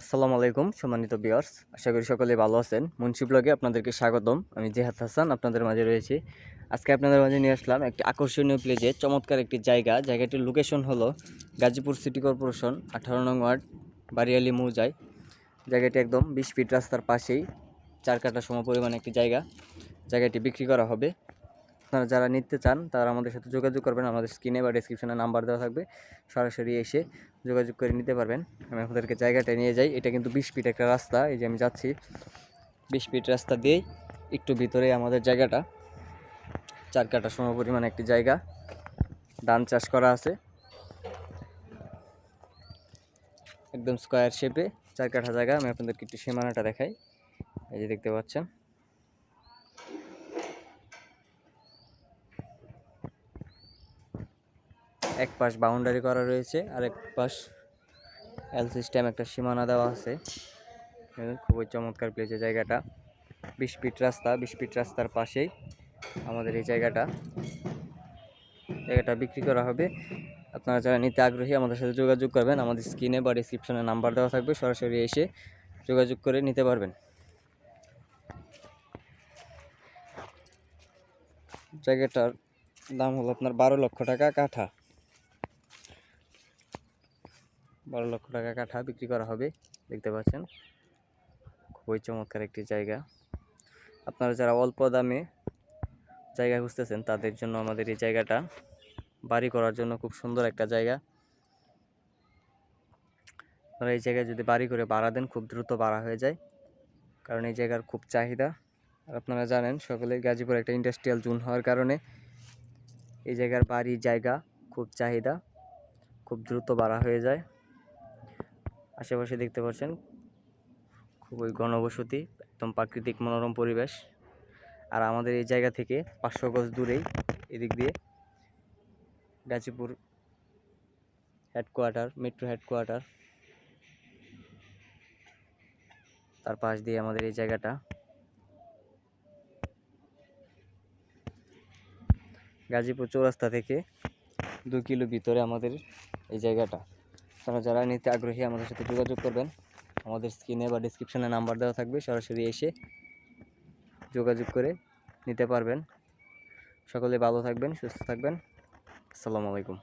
আসসালামু আলাইকুম, সম্মানিত বিয়ার্স আশা করি সকলে ভালো আছেন। মুন্সি ব্লগে আপনাদেরকে স্বাগতম। আমি জেহাদ হাসান, আপনাদের মাঝে রয়েছি। আজকে আপনাদের মাঝে নিয়ে আসলাম একটি আকর্ষণীয় প্লেজে চমৎকার একটি জায়গা। জায়গাটির লোকেশন হলো গাজীপুর সিটি কর্পোরেশন আঠারো নং ওয়ার্ড বারিয়ালি মৌজায়। জায়গাটি একদম বিশ ফিট রাস্তার পাশেই, চার কাটা সম পরিমাণ একটি জায়গা। জায়গাটি বিক্রি করা হবে। আপনারা যারা নিতে চান, তারা আমাদের সাথে যোগাযোগ করবেন। আমাদের স্ক্রিনে বা ডিসক্রিপশনে নাম্বার দেওয়া থাকবে। সরাসরি এসে যোগাযোগ করে নিতে পারবেন। আমি আপনাদেরকে জায়গাটা নিয়ে যাই। এটা কিন্তু বিশ ফিট একটা রাস্তা। এই যে আমি যাচ্ছি, বিশ ফিট রাস্তা দিয়েই একটু ভিতরে আমাদের জায়গাটা। চার কাটা সম পরিমাণ একটি জায়গা। ধান চাষ করা আছে। একদম স্কোয়ার শেপে চার কাঠা জায়গা। আমি আপনাদেরকে একটু সীমানাটা দেখাই। এই যে দেখতে পাচ্ছেন। এক পাশ বাউন্ডারি করা রয়েছে আর এক পাশ এল সিস্টেম একটা সীমানা দেওয়া আছে। দেখুন, খুবই চমৎকার প্লেসে জায়গাটা। বিশ ফিট রাস্তা বিশ ফিট রাস্তার পাশেই আমাদের এই জায়গাটা। জায়গাটা বিক্রি করা হবে। আপনারা যারা নিতে আগ্রহী আমাদের সাথে যোগাযোগ করবেন। আমাদের স্ক্রিনে বা ডিসক্রিপশনে নাম্বার দেওয়া থাকবে সরাসরি এসে যোগাযোগ করে নিতে পারবেন। জায়গাটার দাম হলো আপনার বারো লক্ষ টাকা কাঠা। বারো লক্ষ টাকা কাঠা বিক্রি করা হবে, দেখতে পাচ্ছেন। খুবই চমৎকার একটি জায়গা। আপনারা যারা অল্প দামে জায়গা খুঁজতেছেন, তাদের জন্য আমাদের এই জায়গাটা বাড়ি করার জন্য খুব সুন্দর একটা জায়গা। আপনারা এই জায়গায় যদি বাড়ি করে ভাড়া দেন, খুব দ্রুত ভাড়া হয়ে যায়, কারণ এই জায়গার খুব চাহিদা। আর আপনারা জানেন, সকলে গাজীপুর একটা ইন্ডাস্ট্রিয়াল জোন হওয়ার কারণে এই জায়গার বাড়ি জায়গা খুব চাহিদা, খুব দ্রুত বাড়া হয়ে যায়। আশেপাশে দেখতে পাচ্ছেন, খুবই ঘনবসতি, একদম প্রাকৃতিক মনোরম পরিবেশ। আর আমাদের এই জায়গা থেকে পাঁচশো গজ দূরেই এদিক দিয়ে গাজীপুর হেডকোয়ার্টার মেট্রো হেডকোয়ার্টার তার পাশ দিয়ে আমাদের এই জায়গাটা। গাজীপুর চৌরাস্তা থেকে দু কিলো ভিতরে আমাদের এই জায়গাটা। আপনারা যারা নিতে আগ্রহী আমাদের সাথে যোগাযোগ করবেন, আমাদের স্ক্রিনে বা ডিসক্রিপশানে নাম্বার দেওয়া থাকবে, সরাসরি এসে যোগাযোগ করে নিতে পারবেন। সকলে ভালো থাকবেন, সুস্থ থাকবেন। আসসালামু আলাইকুম।